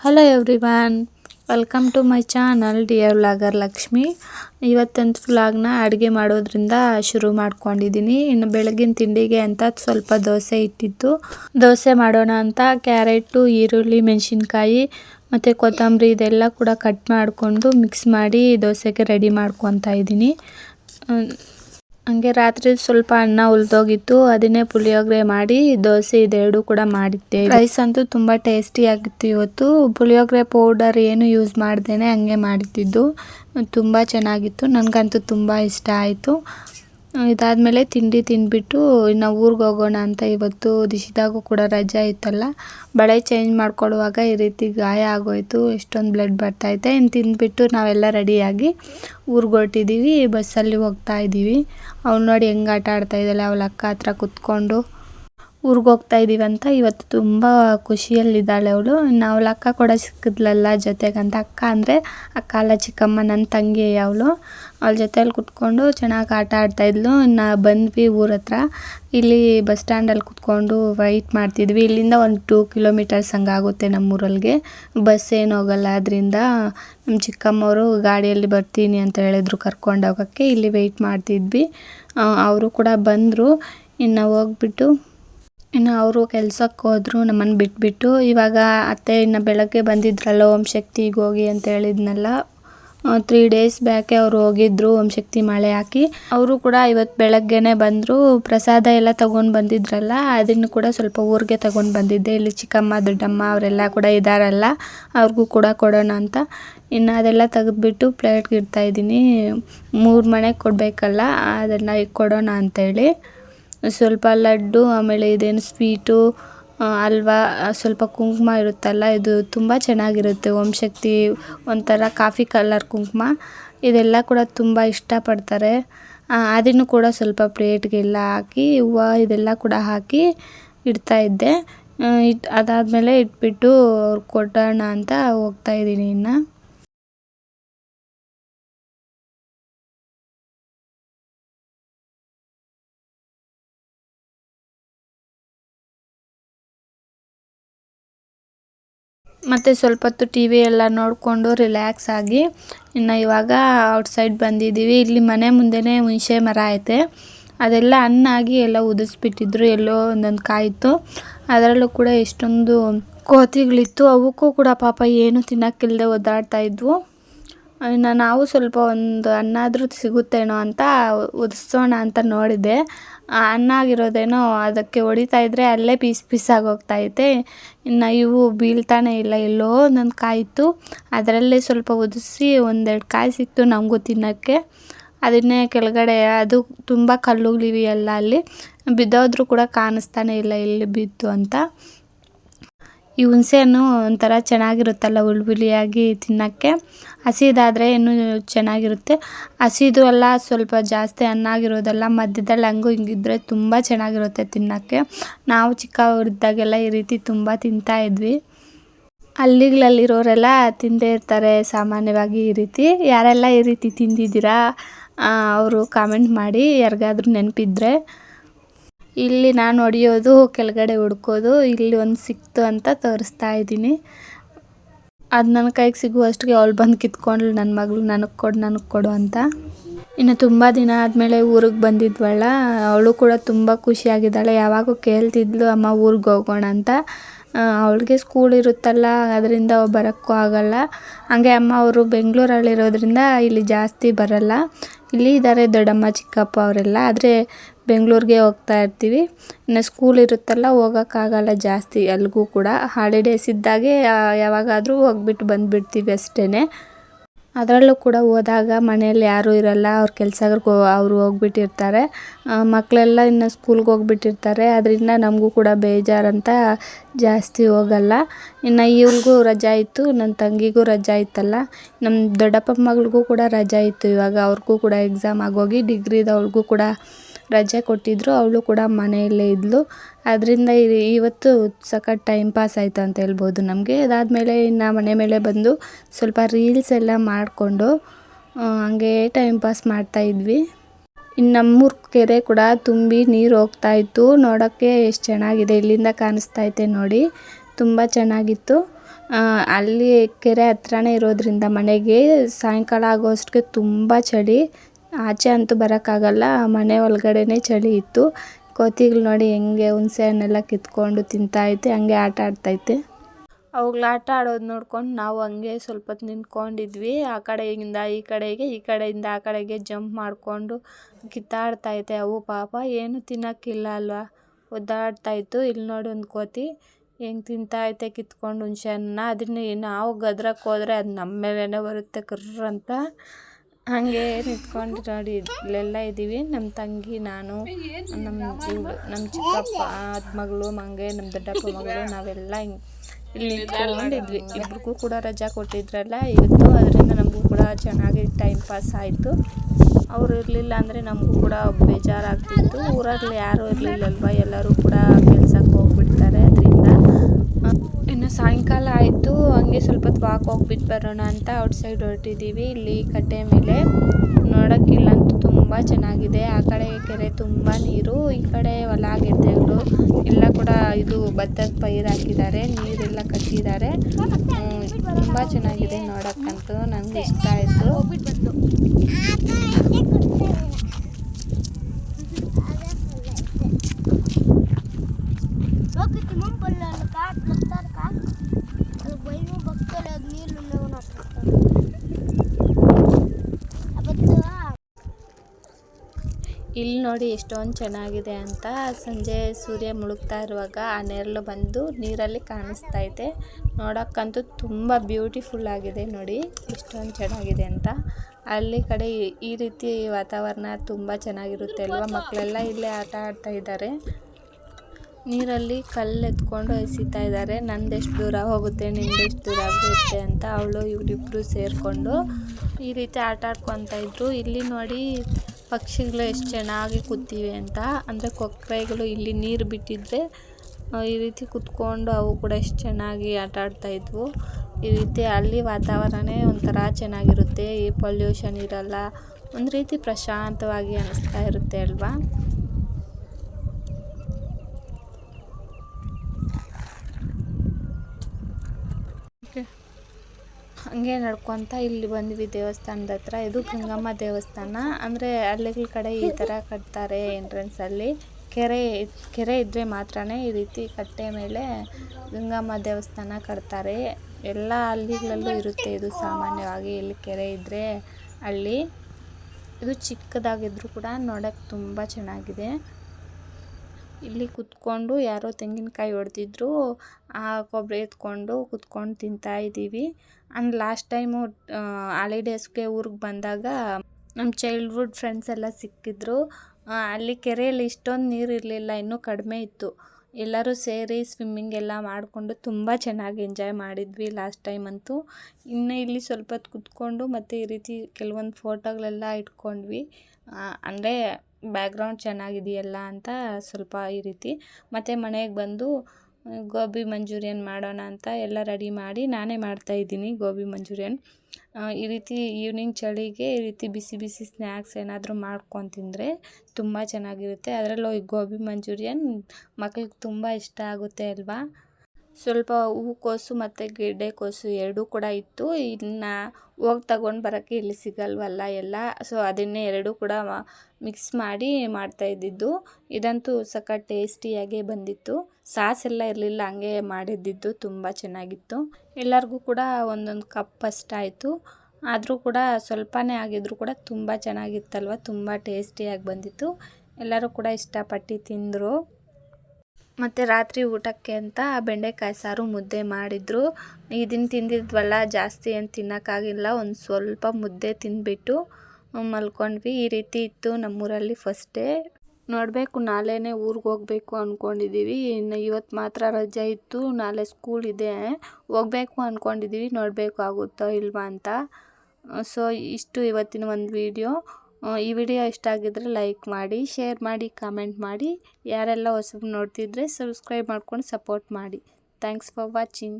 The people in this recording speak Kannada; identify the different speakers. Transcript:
Speaker 1: Hello everyone welcome to my channel dear vlogger Lakshmi ಇವತ್ತಂತ ವ್ಲಾಗ್ನ ಅಡುಗೆ ಮಾಡೋದ್ರಿಂದ ಶುರು ಮಾಡ್ಕೊಂಡಿದ್ದೀನಿ ಇನ್ನು ಬೆಳಗಿನ ತಿಂಡಿಗೆ ಅಂತ ಸ್ವಲ್ಪ ದೋಸೆ ಇಟ್ಟಿತ್ತು ದೋಸೆ ಮಾಡೋಣ ಅಂತ ಕ್ಯಾರೆಟು, ಈರುಳ್ಳಿ, ಮೆಣಸಿನ್ಕಾಯಿ ಮತ್ತು ಕೊತ್ತಂಬರಿ ಇದೆಲ್ಲ ಕೂಡ ಕಟ್ ಮಾಡಿಕೊಂಡು ಮಿಕ್ಸ್ ಮಾಡಿ ದೋಸೆಗೆ ರೆಡಿ ಮಾಡ್ಕೊತಾ ಇದ್ದೀನಿ. ಹಂಗೆ ರಾತ್ರಿ ಸ್ವಲ್ಪ ಅನ್ನ ಉಳ್ದೋಗಿತ್ತು, ಅದನ್ನೇ ಪುಳಿಯೋಗರೆ ಮಾಡಿ, ದೋಸೆ ಇದೆರಡು ಕೂಡ ಮಾಡಿದ್ದೆ. ರೈಸ್ ಅಂತೂ ತುಂಬ ಟೇಸ್ಟಿ ಆಗಿತ್ತು ಇವತ್ತು. ಪುಳಿಯೋಗರೆ ಪೌಡರ್ ಏನು ಯೂಸ್ ಮಾಡ್ದೇನೆ ಹಂಗೆ ಮಾಡಿದ್ದು. ತುಂಬ ಚೆನ್ನಾಗಿತ್ತು ನನಗಂತೂ ತುಂಬ ಇಷ್ಟ ಆಯಿತು. ಇದಾದಮೇಲೆ ತಿಂಡಿ ತಿಂದ್ಬಿಟ್ಟು ಇನ್ನು ಊರಿಗೆ ಹೋಗೋಣ ಅಂತ ಇವತ್ತು ದಿಶಿದಾಗೂ ಕೂಡ ರಜೆ ಇತ್ತಲ್ಲ, ಬಳೆ ಚೇಂಜ್ ಮಾಡ್ಕೊಳ್ಳುವಾಗ ಈ ರೀತಿ ಗಾಯ ಆಗೋಯಿತು, ಎಷ್ಟೊಂದು ಬ್ಲಡ್ ಬರ್ತಾಯಿದೆ ಇನ್ನು ತಿಂದ್ಬಿಟ್ಟು ನಾವೆಲ್ಲ ರೆಡಿಯಾಗಿ ಊರಿಗೆ ಹೊರಟಿದ್ದೀವಿ ಬಸ್ಸಲ್ಲಿ ಹೋಗ್ತಾ ಇದ್ದೀವಿ ಅವ್ನು ನೋಡಿ ಹೆಂಗೆ ಆಟ ಆಡ್ತಾಯಿದ್ದಾಳೆ ಅವಳ ಅಕ್ಕ ಹತ್ರ ಕುತ್ಕೊಂಡು ಊರಿಗೆ ಹೋಗ್ತಾ ಇದ್ದೀವಿ ಅಂತ ಇವತ್ತು ತುಂಬ ಖುಷಿಯಲ್ಲಿದ್ದಾಳೆ ಅವಳು. ನಾವು ಅಕ್ಕ ಕೂಡ ಸಿಕ್ಕಿದ್ಲಲ್ಲ ಜೊತೆಗಂತ ಅಕ್ಕ ಅಂದರೆ ಅಕ್ಕ ಅಲ್ಲ ಚಿಕ್ಕಮ್ಮ ನನ್ನ ತಂಗಿ ಅವಳು. ಅವಳ ಜೊತೆಯಲ್ಲಿ ಕುತ್ಕೊಂಡು ಚೆನ್ನಾಗಿ ಆಟ ಆಡ್ತಾಯಿದ್ಲು ಇನ್ನು ಬಂದ್ವಿ ಊರ ಹತ್ರ. ಇಲ್ಲಿ ಬಸ್ ಸ್ಟ್ಯಾಂಡಲ್ಲಿ ಕುತ್ಕೊಂಡು ವೈಟ್ ಮಾಡ್ತಿದ್ವಿ. ಇಲ್ಲಿಂದ ಒಂದು ಟೂ ಕಿಲೋಮೀಟರ್ಸ್ ಹಂಗಾಗುತ್ತೆ ನಮ್ಮೂರಲ್ಲಿಗೆ ಬಸ್ ಏನು ಹೋಗಲ್ಲ. ಅದರಿಂದ ನಮ್ಮ ಚಿಕ್ಕಮ್ಮವರು ಗಾಡಿಯಲ್ಲಿ ಬರ್ತೀನಿ ಅಂತ ಹೇಳಿದ್ರು ಕರ್ಕೊಂಡು ಹೋಗೋಕ್ಕೆ. ಇಲ್ಲಿ ವೆಯ್ಟ್ ಮಾಡ್ತಿದ್ವಿ. ಅವರು ಕೂಡ ಬಂದರು. ಇನ್ನು ಹೋಗ್ಬಿಟ್ಟು ಇನ್ನು ಅವರು ಕೆಲ್ಸಕ್ಕೆ ಹೋದ್ರು ನಮ್ಮನ್ನು ಬಿಟ್ಬಿಟ್ಟು. ಇವಾಗ ಅತ್ತೆ ಇನ್ನು ಬೆಳಗ್ಗೆ ಬಂದಿದ್ರಲ್ಲ ಓಂ ಶಕ್ತಿಗೆ ಹೋಗಿ ಅಂತ ಹೇಳಿದ್ನಲ್ಲ. ತ್ರೀ ಡೇಸ್ ಬ್ಯಾಕೆ ಅವರು ಹೋಗಿದ್ರು ಓಂ ಶಕ್ತಿ ಮಳೆ ಹಾಕಿ. ಅವರು ಕೂಡ ಇವತ್ತು ಬೆಳಗ್ಗೆನೆ ಬಂದರು. ಪ್ರಸಾದ ಎಲ್ಲ ತಗೊಂಡು ಬಂದಿದ್ರಲ್ಲ, ಅದನ್ನು ಕೂಡ ಸ್ವಲ್ಪ ಊರಿಗೆ ತಗೊಂಡು ಬಂದಿದ್ದೆ. ಇಲ್ಲಿ ಚಿಕ್ಕಮ್ಮ, ದೊಡ್ಡಮ್ಮ ಅವರೆಲ್ಲ ಕೂಡ ಇದ್ದಾರಲ್ಲ ಅವ್ರಿಗೂ ಕೂಡ ಕೊಡೋಣ ಅಂತ. ಇನ್ನು ಅದೆಲ್ಲ ತೆಗೆದ್ಬಿಟ್ಟು ಪ್ಲೇಟ್ಗೆ ಇಡ್ತಾ ಇದ್ದೀನಿ. ಮೂರು ಮನೆಗೆ ಕೊಡಬೇಕಲ್ಲ, ಅದನ್ನು ಕೊಡೋಣ ಅಂತೇಳಿ. ಸ್ವಲ್ಪ ಲಡ್ಡು, ಆಮೇಲೆ ಇದೇನು ಸ್ವೀಟು ಹಲ್ವಾ ಸ್ವಲ್ಪ ಕುಂಕುಮ ಇರುತ್ತಲ್ಲ, ಇದು ತುಂಬ ಚೆನ್ನಾಗಿರುತ್ತೆ. ಓಂ ಶಕ್ತಿ ಒಂಥರ ಕಾಫಿ ಕಲರ್ ಕುಂಕುಮ. ಇದೆಲ್ಲ ಕೂಡ ತುಂಬ ಇಷ್ಟಪಡ್ತಾರೆ. ಅದನ್ನು ಕೂಡ ಸ್ವಲ್ಪ ಪ್ಲೇಟ್ಗೆಲ್ಲ ಹಾಕಿ, ಹೂವು ಇದೆಲ್ಲ ಕೂಡ ಹಾಕಿ ಇಡ್ತಾ ಇದ್ದೆ. ಇಟ್ಟು ಅದಾದಮೇಲೆ ಇಟ್ಬಿಟ್ಟು ಅವ್ರಿಗೆ ಕೊಡೋಣ ಅಂತ ಹೋಗ್ತಾ ಇದ್ದೀನಿ ಇನ್ನು. ಮತ್ತು ಸ್ವಲ್ಪ ಹೊತ್ತು ಟಿ ವಿ ಎಲ್ಲ ನೋಡಿಕೊಂಡು ರಿಲ್ಯಾಕ್ಸ್ ಆಗಿ ಇನ್ನು ಇವಾಗ ಔಟ್ಸೈಡ್ ಬಂದಿದ್ದೀವಿ. ಇಲ್ಲಿ ಮನೆ ಮುಂದೆನೇ ಹುಣಸೆ ಮರ ಐತೆ. ಅದೆಲ್ಲ ಹಣ್ಣಾಗಿ ಎಲ್ಲ ಉದಿಸ್ಬಿಟ್ಟಿದ್ರು. ಎಲ್ಲೋ ಒಂದೊಂದು ಕಾಯಿತು. ಅದರಲ್ಲೂ ಕೂಡ ಎಷ್ಟೊಂದು ಕೋತಿಗಳಿತ್ತು. ಅವಕ್ಕೂ ಕೂಡ ಪಾಪ ಏನು ತಿನ್ನೋಕ್ಕಿಲ್ಲದೆ ಒದ್ದಾಡ್ತಾ ಇದ್ವು. ಇನ್ನು ನಾವು ಸ್ವಲ್ಪ ಒಂದು ಹಣ್ಣಾದರೂ ಸಿಗುತ್ತೇನೋ ಅಂತ ಉದಿಸೋಣ ಅಂತ ನೋಡಿದೆ ಅನ್ನ ಆಗಿರೋದೇನೋ ಅದಕ್ಕೆ ಹೊಡಿತಾ ಇದ್ದರೆ ಅಲ್ಲೇ ಪೀಸ್ ಪೀಸಾಗಿ ಹೋಗ್ತೈತೆ ಇನ್ನು ಇವು ಬೀಳ್ತಾನೆ ಇಲ್ಲ, ಎಲ್ಲೋ ಒಂದೊಂದು ಕಾಯಿತ್ತು. ಅದರಲ್ಲೇ ಸ್ವಲ್ಪ ಉದಿಸಿ ಒಂದೆರಡು ಕಾಯಿ ಸಿಕ್ತು ನಮಗೂ ತಿನ್ನೋಕ್ಕೆ. ಅದನ್ನೇ ಕೆಳಗಡೆ, ಅದು ತುಂಬ ಕಲ್ಲುಗಳಿವೆಯಲ್ಲ ಅಲ್ಲಿ ಬಿದ್ದೋದ್ರೂ ಕೂಡ ಕಾಣಿಸ್ತಾನೆ ಇಲ್ಲ ಎಲ್ಲಿ ಬಿತ್ತು ಅಂತ. ಈ ಹುಣಸೆ ಹಣ್ಣು ಒಂಥರ ಚೆನ್ನಾಗಿರುತ್ತಲ್ಲ ಹುಳಿ ತಿನ್ನೋಕ್ಕೆ. ಹಸಿದಾದರೆ ಇನ್ನೂ ಚೆನ್ನಾಗಿರುತ್ತೆ. ಹಸಿದು ಎಲ್ಲ ಸ್ವಲ್ಪ ಜಾಸ್ತಿ ಹಣ್ಣಾಗಿರೋದೆಲ್ಲ, ಮಧ್ಯದಲ್ಲಿ ಹಂಗು ಹಿಂಗಿದ್ರೆ ತುಂಬ ಚೆನ್ನಾಗಿರುತ್ತೆ ತಿನ್ನೋಕ್ಕೆ. ನಾವು ಚಿಕ್ಕವರಿದ್ದಾಗೆಲ್ಲ ಈ ರೀತಿ ತುಂಬ ತಿಂತಾಯಿದ್ವಿ ಹಳ್ಳಿಗಳಲ್ಲಿರೋರೆಲ್ಲ ತಿಂದೇ ಇರ್ತಾರೆ ಸಾಮಾನ್ಯವಾಗಿ ಈ ರೀತಿ. ಯಾರೆಲ್ಲ ಈ ರೀತಿ ತಿಂದಿದ್ದೀರಾ ಅವರು ಕಾಮೆಂಟ್ ಮಾಡಿ, ಯಾರಿಗಾದ್ರೂ ನೆನಪಿದ್ರೆ. ಇಲ್ಲಿ ನಾನು ಹೊಡಿಯೋದು, ಕೆಳಗಡೆ ಹುಡ್ಕೋದು, ಇಲ್ಲಿ ಒಂದು ಸಿಕ್ತು ಅಂತ ತೋರಿಸ್ತಾ ಇದ್ದೀನಿ. ಅದು ನನ್ನ ಕೈಗೆ ಸಿಗುವಷ್ಟಿಗೆ ಅವಳು ಬಂದು ಕಿತ್ಕೊಂಡ್ಳು, ನನ್ನ ಮಗಳು ನನಗೆ ಕೊಡು ನನಗೆ ಕೊಡು ಅಂತ. ಇನ್ನು ತುಂಬ ದಿನ ಆದಮೇಲೆ ಊರಿಗೆ ಬಂದಿದ್ವಲ್ಲ, ಅವಳು ಕೂಡ ತುಂಬ ಖುಷಿಯಾಗಿದ್ದಾಳೆ. ಯಾವಾಗೂ ಕೇಳ್ತಿದ್ಲು, ಅಮ್ಮ, ಊರಿಗೆ ಹೋಗೋಣ ಅಂತ. ಅವಳಿಗೆ ಸ್ಕೂಲ್ ಇರುತ್ತಲ್ಲ, ಅದರಿಂದ ಬರೋಕ್ಕೂ ಆಗಲ್ಲ. ಹಾಗೆ ಅಮ್ಮ ಅವರು ಬೆಂಗಳೂರಲ್ಲಿರೋದ್ರಿಂದ ಇಲ್ಲಿ ಜಾಸ್ತಿ ಬರಲ್ಲ. ಇಲ್ಲಿ ಇದ್ದಾರೆ ದೊಡ್ಡಮ್ಮ, ಚಿಕ್ಕಪ್ಪ ಅವರೆಲ್ಲ. ಆದರೆ ಬೆಂಗಳೂರಿಗೆ ಹೋಗ್ತಾ ಇರ್ತೀವಿ. ಇನ್ನು ಸ್ಕೂಲ್ ಇರುತ್ತಲ್ಲ, ಹೋಗೋಕ್ಕಾಗಲ್ಲ ಜಾಸ್ತಿ. ಅಲ್ಲಿಗೂ ಕೂಡ ಹಾಲಿಡೇಸ್ ಇದ್ದಾಗೆ ಯಾವಾಗಾದರೂ ಹೋಗ್ಬಿಟ್ಟು ಬಂದುಬಿಡ್ತೀವಿ ಅಷ್ಟೇ ಅದರಲ್ಲೂ ಕೂಡ ಹೋದಾಗ ಮನೆಯಲ್ಲಿ ಯಾರೂ ಇರಲ್ಲ, ಅವ್ರ ಕೆಲ್ಸಕ್ಕೆ ಅವರು ಹೋಗ್ಬಿಟ್ಟಿರ್ತಾರೆ. ಮಕ್ಕಳೆಲ್ಲ ಇನ್ನು ಸ್ಕೂಲ್ಗೆ ಹೋಗ್ಬಿಟ್ಟಿರ್ತಾರೆ. ಅದರಿಂದ ನಮಗೂ ಕೂಡ ಬೇಜಾರಂತ ಜಾಸ್ತಿ ಹೋಗಲ್ಲ. ಇನ್ನು ಇವ್ರಿಗೂ ರಜಾ ಇತ್ತು ನನ್ನ ತಂಗಿಗೂ ರಜಾ ಇತ್ತಲ್ಲ. ನಮ್ಮ ದೊಡ್ಡಪ್ಪ ಮಗಳಿಗೂ ಕೂಡ ರಜಾ ಇತ್ತು ಇವಾಗ. ಅವ್ರಿಗೂ ಕೂಡ ಎಕ್ಸಾಮ್ ಆಗೋಗಿ ಡಿಗ್ರಿದವ್ರಿಗೂ ಕೂಡ ರಜೆ ಕೊಟ್ಟಿದ್ದರು ಅವಳು ಕೂಡ ಮನೆಯಲ್ಲೇ ಇದ್ಲು. ಅದರಿಂದ ಇವತ್ತು ಸಖತ್ ಟೈಮ್ ಪಾಸ್ ಆಯಿತು ಅಂತ ಹೇಳ್ಬೋದು ನಮಗೆ. ಅದಾದಮೇಲೆ ಇನ್ನು ಮನೆ ಮೇಲೆ ಬಂದು ಸ್ವಲ್ಪ ರೀಲ್ಸ್ ಎಲ್ಲ ಮಾಡಿಕೊಂಡು ಹಂಗೆ ಟೈಮ್ ಪಾಸ್ ಮಾಡ್ತಾಯಿದ್ವಿ ಇನ್ನು ನಮ್ಮೂರ ಕೆರೆ ಕೂಡ ತುಂಬಿ ನೀರು ಹೋಗ್ತಾ ಇತ್ತು. ನೋಡೋಕ್ಕೆ ಎಷ್ಟು ಚೆನ್ನಾಗಿದೆ, ಇಲ್ಲಿಂದ ಕಾಣಿಸ್ತಾ ಐತೆ ನೋಡಿ. ತುಂಬ ಚೆನ್ನಾಗಿತ್ತು. ಅಲ್ಲಿ ಕೆರೆ ಹತ್ರನೇ ಇರೋದ್ರಿಂದ ಮನೆಗೆ ಸಾಯಂಕಾಲ ಆಗೋಷ್ಟಕ್ಕೆ ತುಂಬ ಚಳಿ. ಆಚೆ ಅಂತೂ ಬರೋಕ್ಕಾಗಲ್ಲ, ಮನೆ ಒಳಗಡೆನೇ ಚಳಿ ಇತ್ತು. ಕೋತಿಗಳು ನೋಡಿ ಹೆಂಗೆ ಹುಣಸೆ ಹಣ್ಣೆಲ್ಲ ಕಿತ್ಕೊಂಡು ತಿಂತಾಯಿತ್ತು ಹಂಗೆ ಆಟ ಆಡ್ತೈತೆ ಅವುಗಳ ಆಟ ಆಡೋದು ನೋಡ್ಕೊಂಡು ನಾವು ಹಂಗೆ ಸ್ವಲ್ಪ ಹೊತ್ತು ನಿಂತ್ಕೊಂಡಿದ್ವಿ. ಆ ಕಡೆಯಿಂದ ಈ ಕಡೆಗೆ, ಈ ಕಡೆಯಿಂದ ಆ ಕಡೆಗೆ ಜಂಪ್ ಮಾಡಿಕೊಂಡು ಕಿತ್ತಾಡ್ತೈತೆ ಅವು ಪಾಪ ಏನು ತಿನ್ನೋಕ್ಕಿಲ್ಲ ಅಲ್ವಾ? ಒದ್ದಾಡ್ತಾಯಿತ್ತು ಇಲ್ಲಿ ನೋಡಿ ಒಂದು ಕೋತಿ ಹೆಂಗೆ ತಿಂತಾಯಿತ್ತೆ ಕಿತ್ಕೊಂಡು ಹುಣಸೆ ಹಣ್ಣನ್ನ ಅದನ್ನ ನಾವು ಗದ್ರಕ್ಕೆ ಹೋದ್ರೆ ಅದು ನಮ್ಮ ಮೇಲೇ ಬರುತ್ತೆ ಕರ್ರ್ ಅಂತ. ಹಾಗೆ ನಿಂತ್ಕೊಂಡು ನೋಡಿ, ಇಲ್ಲೆಲ್ಲ ಇದ್ದೀವಿ ನಮ್ಮ ತಂಗಿ, ನಾನು ನಮ್ಮ ಇವ್ಳು ನಮ್ಮ ಚಿಕ್ಕಪ್ಪ ಮಗಳು ಮಂಗೆ ನಮ್ಮ ದೊಡ್ಡಪ್ಪ ಮಗಳು, ನಾವೆಲ್ಲ ಹಿಂಗೆ ಇಲ್ಲಿ ನಿಂತ್ಕೊಂಡಿದ್ವಿ. ಇಬ್ರಿಗೂ ಕೂಡ ರಜಾ ಕೊಟ್ಟಿದ್ರಲ್ಲ, ಇವತ್ತು ಅದರಿಂದ ನಮಗೂ ಕೂಡ ಚೆನ್ನಾಗಿ ಟೈಮ್ ಪಾಸ್ ಆಯಿತು. ಅವರು ಇರಲಿಲ್ಲ ಅಂದರೆ ನಮಗೂ ಕೂಡ ಬೇಜಾರಾಗ್ತಿತ್ತು. ಊರಲ್ಲಿ ಯಾರೂ ಇರಲಿಲ್ಲಲ್ವ? ಎಲ್ಲರೂ ಕೂಡ ಇನ್ನು ಸಾಯಂಕಾಲ ಆಯಿತು, ಹಂಗೆ ಸ್ವಲ್ಪ ಹೊತ್ತು ವಾಕ್ ಹೋಗ್ಬಿಟ್ಟು ಬರೋಣ ಅಂತ ಔಟ್ಸೈಡ್ ಹೊರಟಿದ್ದೀವಿ ಇಲ್ಲಿ ಕಟ್ಟೆ ಮೇಲೆ ನೋಡೋಕ್ಕಿಲ್ಲಂತೂ ತುಂಬ ಚೆನ್ನಾಗಿದೆ. ಆ ಕಡೆ ಕೆರೆ ತುಂಬ ನೀರು, ಈ ಕಡೆ ಹೊಲ, ಗೆದ್ದೆಗಳು ಎಲ್ಲ ಕೂಡ ಇದು ಭತ್ತದ ಪೈರು ಹಾಕಿದ್ದಾರೆ. ನೀರೆಲ್ಲ ಕಟ್ಟಿದ್ದಾರೆ. ತುಂಬ ಚೆನ್ನಾಗಿದೆ ನೋಡೋಕ್ಕಂತೂ. ನನಗೆ ಇಷ್ಟ ಆಯಿತು. ಇಲ್ಲಿ ನೋಡಿ ಎಷ್ಟೊಂದು ಚೆನ್ನಾಗಿದೆ ಅಂತ. ಸಂಜೆ ಸೂರ್ಯ ಮುಳುಗ್ತಾ ಇರುವಾಗ ಆ ನೆರಳು ಬಂದು ನೀರಲ್ಲಿ ಕಾಣಿಸ್ತಾ ಇದೆ. ನೋಡೋಕ್ಕಂತೂ ತುಂಬ ಬ್ಯೂಟಿಫುಲ್ ಆಗಿದೆ ನೋಡಿ. ಎಷ್ಟೊಂದು ಚೆನ್ನಾಗಿದೆ ಅಂತ. ಅಲ್ಲಿ ಕಡೆ ಈ- ರೀತಿ ವಾತಾವರಣ ತುಂಬ ಚೆನ್ನಾಗಿರುತ್ತೆ ಅಲ್ವಾ? ಮಕ್ಕಳೆಲ್ಲ ಇಲ್ಲೇ ಆಟ ಆಡ್ತಾ ಇದ್ದಾರೆ. ನೀರಲ್ಲಿ ಕಲ್ಲು ಎತ್ಕೊಂಡು ಎಸಿತಾ ಇದ್ದಾರೆ. ನಂದೆಷ್ಟು ದೂರ ಹೋಗುತ್ತೆ ನಿಂದೆಷ್ಟು ದೂರ ಆಗುತ್ತೆ ಅಂತ ಅವಳು ಇವರಿಬ್ಬರು ಸೇರಿಕೊಂಡು ಈ ರೀತಿ ಆಟ ಆಡ್ಕೊತಾ ಇದ್ರು. ಇಲ್ಲಿ ನೋಡಿ ಪಕ್ಷಿಗಳು ಎಷ್ಟು ಚೆನ್ನಾಗಿ ಕೂತಿವೆ ಅಂತ, ಅಂದರೆ ಕೊಕ್ಕರೆಗಳು ಇಲ್ಲಿ ನೀರು ಬಿಟ್ಟಿದ್ರೆ ಈ ರೀತಿ ಕೂತ್ಕೊಂಡು ಅವು ಕೂಡ ಎಷ್ಟು ಚೆನ್ನಾಗಿ ಆಟ ಆಡ್ತಾಯಿದ್ವು ಈ ರೀತಿ ಅಲ್ಲಿ ವಾತಾವರಣವೇ ಒಂಥರ ಚೆನ್ನಾಗಿರುತ್ತೆ, ಈ ಪೊಲ್ಯೂಷನ್ ಇರಲ್ಲ, ಒಂದು ರೀತಿ ಪ್ರಶಾಂತವಾಗಿ ಅನಿಸ್ತಾ ಇರುತ್ತೆ ಅಲ್ವಾ? ಹಂಗೆ ನಡ್ಕೊತ ಇಲ್ಲಿ ಬಂದ್ವಿ ದೇವಸ್ಥಾನದ ಹತ್ರ. ಇದು ಗಂಗಮ್ಮ ದೇವಸ್ಥಾನ. ಅಂದರೆ ಹಳ್ಳಿಗಳ ಕಡೆ ಈ ಥರ ಕಟ್ತಾರೆ ಎಂಟ್ರೆನ್ಸಲ್ಲಿ ಕೆರೆ ಕೆರೆ ಇದ್ದರೆ ಮಾತ್ರನೇ ಈ ರೀತಿ ಕಟ್ಟೆ ಮೇಲೆ ಗಂಗಮ್ಮ ದೇವಸ್ಥಾನ ಕಟ್ತಾರೆ. ಎಲ್ಲ ಹಳ್ಳಿಗಳಲ್ಲೂ ಇರುತ್ತೆ ಇದು ಸಾಮಾನ್ಯವಾಗಿ. ಇಲ್ಲಿ ಕೆರೆ ಇದ್ದರೆ ಹಳ್ಳಿ. ಇದು ಚಿಕ್ಕದಾಗಿದ್ರೂ ಕೂಡ ನೋಡೋಕ್ಕೆ ತುಂಬ ಚೆನ್ನಾಗಿದೆ. ಇಲ್ಲಿ ಕುತ್ಕೊಂಡು ಯಾರೋ ತೆಂಗಿನಕಾಯಿ ಹೊಡೆದಿದ್ರು, ಆ ಕೊಬ್ಬರಿ ಎತ್ಕೊಂಡು ಕುತ್ಕೊಂಡು ತಿಂತಾ ಇದ್ದೀವಿ. ಆ್ಯಂಡ್ ಲಾಸ್ಟ್ ಟೈಮು ಹಾಲಿಡೇಸ್ಗೆ ಊರಿಗೆ ಬಂದಾಗ ನಮ್ಮ ಚೈಲ್ಡ್ಹುಡ್ ಫ್ರೆಂಡ್ಸ್ ಎಲ್ಲ ಸಿಕ್ಕಿದ್ರು. ಅಲ್ಲಿ ಕೆರೆಯಲ್ಲಿ ಇಷ್ಟೊಂದು ನೀರು ಇರಲಿಲ್ಲ, ಇನ್ನೂ ಕಡಿಮೆ ಇತ್ತು. ಎಲ್ಲರೂ ಸೇರಿ ಸ್ವಿಮ್ಮಿಂಗ್ ಎಲ್ಲ ಮಾಡಿಕೊಂಡು ತುಂಬ ಚೆನ್ನಾಗಿ ಎಂಜಾಯ್ ಮಾಡಿದ್ವಿ ಲಾಸ್ಟ್ ಟೈಮ್ ಅಂತೂ. ಇನ್ನು ಇಲ್ಲಿ ಸ್ವಲ್ಪ ಹೊತ್ತು ಕುತ್ಕೊಂಡು ಮತ್ತು ಈ ರೀತಿ ಕೆಲವೊಂದು ಫೋಟೋಗಳೆಲ್ಲ ಇಟ್ಕೊಂಡ್ವಿ. ಅಂದರೆ ಬ್ಯಾಕ್ಗ್ರೌಂಡ್ ಚೆನ್ನಾಗಿದೆಯಲ್ಲ ಅಂತ ಸ್ವಲ್ಪ ಈ ರೀತಿ. ಮತ್ತು ಮನೆಗೆ ಬಂದು, ಗೋಬಿ ಮಂಚೂರಿಯನ್ ಮಾಡೋಣ ಅಂತ ಎಲ್ಲ ರೆಡಿ ಮಾಡಿ ನಾನೇ ಮಾಡ್ತಾಯಿದ್ದೀನಿ ಗೋಬಿ ಮಂಚೂರಿಯನ್. ಈ ರೀತಿ ಈವ್ನಿಂಗ್ ಚಳಿಗೆ ಈ ರೀತಿ ಬಿಸಿ ಬಿಸಿ ಸ್ನ್ಯಾಕ್ಸ್ ಏನಾದರೂ ಮಾಡ್ಕೊಂಡು ತಿಂದರೆ ತುಂಬ ಚೆನ್ನಾಗಿರುತ್ತೆ. ಅದರಲ್ಲೂ ಈ ಗೋಬಿ ಮಂಚೂರಿಯನ್ ಮಕ್ಳಿಗೆ ತುಂಬ ಇಷ್ಟ ಆಗುತ್ತೆ ಅಲ್ವಾ? ಸ್ವಲ್ಪ ಹೂಕೋಸು ಮತ್ತು ಗೆಡ್ಡೆಕೋಸು ಎರಡೂ ಕೂಡ ಇತ್ತು. ಇನ್ನು ಹೋಗಿ ತಗೊಂಡು ಬರೋಕ್ಕೆ ಇಲ್ಲಿ ಸಿಗಲ್ವಲ್ಲ ಎಲ್ಲ. ಸೊ ಅದನ್ನೇ ಎರಡೂ ಕೂಡ ಮಿಕ್ಸ್ ಮಾಡಿ ಮಾಡ್ತಾ ಇದ್ದಿದ್ದು. ಇದಂತೂ ಸಖತ್ ಟೇಸ್ಟಿಯಾಗೇ ಬಂದಿತ್ತು. ಸಾಸ್ ಎಲ್ಲ ಇರಲಿಲ್ಲ, ಹಂಗೆ ಮಾಡಿದ್ದಿದ್ದು ತುಂಬ ಚೆನ್ನಾಗಿತ್ತು. ಎಲ್ಲರಿಗೂ ಕೂಡ ಒಂದೊಂದು ಕಪ್ ಅಷ್ಟಾಯಿತು ಆದರೂ ಕೂಡ ಸ್ವಲ್ಪನೇ ಆಗಿದ್ರು ಕೂಡ ತುಂಬ ಚೆನ್ನಾಗಿತ್ತಲ್ವ? ತುಂಬ ಟೇಸ್ಟಿಯಾಗಿ ಬಂದಿತ್ತು. ಎಲ್ಲರೂ ಕೂಡ ಇಷ್ಟಪಟ್ಟು ತಿಂದರು. ಮತ್ತು ರಾತ್ರಿ ಊಟಕ್ಕೆ ಅಂತ ಬೆಂಡೆಕಾಯಿ ಸಾರು ಮುದ್ದೆ ಮಾಡಿದರು. ಇದನ್ನು ತಿಂದಿದ್ವಲ್ಲ, ಜಾಸ್ತಿ ಏನು ತಿನ್ನೋಕ್ಕಾಗಿಲ್ಲ, ಒಂದು ಸ್ವಲ್ಪ ಮುದ್ದೆ ತಿಂದ್ಬಿಟ್ಟು ಮಲ್ಕೊಂಡ್ವಿ. ಈ ರೀತಿ ಇತ್ತು ನಮ್ಮೂರಲ್ಲಿ ಫಸ್ಟ್ ಡೇ ನೋಡಬೇಕು, ನಾಳೆನೇ ಊರಿಗೆ ಹೋಗಬೇಕು ಅಂದ್ಕೊಂಡಿದ್ದೀವಿ ಇನ್ನು ಇವತ್ತು ಮಾತ್ರ ರಜೆ ಇತ್ತು, ನಾಳೆ ಸ್ಕೂಲ್ ಇದೆ. ಹೋಗಬೇಕು ಅಂದ್ಕೊಂಡಿದ್ದೀವಿ ನೋಡಬೇಕು ಆಗುತ್ತೋ ಇಲ್ವಾ ಅಂತ. ಸೊ ಇಷ್ಟು ಇವತ್ತಿನ ಒಂದು ವಿಡಿಯೋ ಈ ವಿಡಿಯೋ ಇಷ್ಟ ಆಗಿದ್ದರೆ ಲೈಕ್ ಮಾಡಿ, ಶೇರ್ ಮಾಡಿ ಕಾಮೆಂಟ್ ಮಾಡಿ. ಯಾರೆಲ್ಲ ಹೊಸಬು ನೋಡ್ತಿದ್ರೆ ಸಬ್ಸ್ಕ್ರೈಬ್ ಮಾಡ್ಕೊಂಡು ಸಪೋರ್ಟ್ ಮಾಡಿ. Thanks for watching